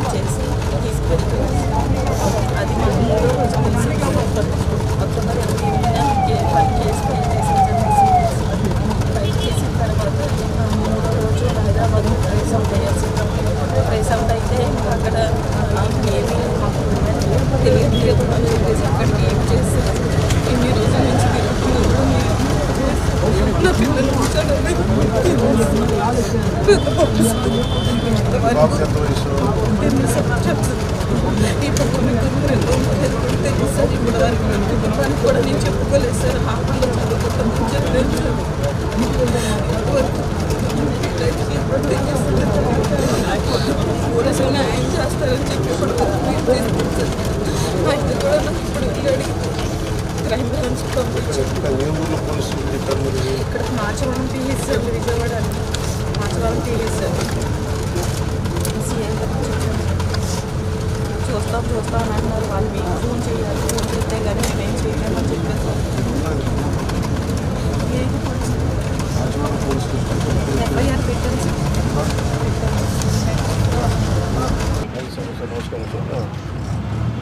Pack చేసి తీసుకెళ్తున్నారు అది మాకు మూడో రోజు తెలిసి అక్టోబర్ ఇరవై ఎనిమిదిన ఏ పని చేసి ఫైల్ చేసిన ఫైల్ చేసిన తర్వాత మూడో రోజు హైదరాబాద్ ప్రైస్ అవుట్ అయ్యాల్సి ప్రైస్ అవుట్ అయితే అక్కడ ఆ, ఏమీ మాకు తెలియట్లేదు అని చెప్పేసి అక్కడికి ఏం చేసి ఇన్ని రోజుల నుంచి తిరుగుతున్నారు నా పిల్లలు ఈ పక్కన రెండు తెలుసు సార్ ఇప్పుడు వరకు కూడా నేను చెప్పుకోలేదు సార్ హాస్టల్లో చదువుకుంటామని క్రైమ్ బ్రాంచ్ పంపించి ఇంకా ఏ ఊళ్ళో పోలీసులు చెప్పారు మీరు ఇక్కడ Marchavaram TV sir Vijayawada Marchavaram TV sir CM గారికి చెప్పాను. చూస్తాం చూస్తాం అని అన్నారు వాళ్ళు మీకు ఫోన్ చేయాలి ఫోన్ చేస్తే కానీ మేమేం చేయలేమని చెప్పారు ఏంటి police? Rajahmundry police station FIR పెట్టాను సార్ సార్ సార్ నమస్కారం సార్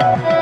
you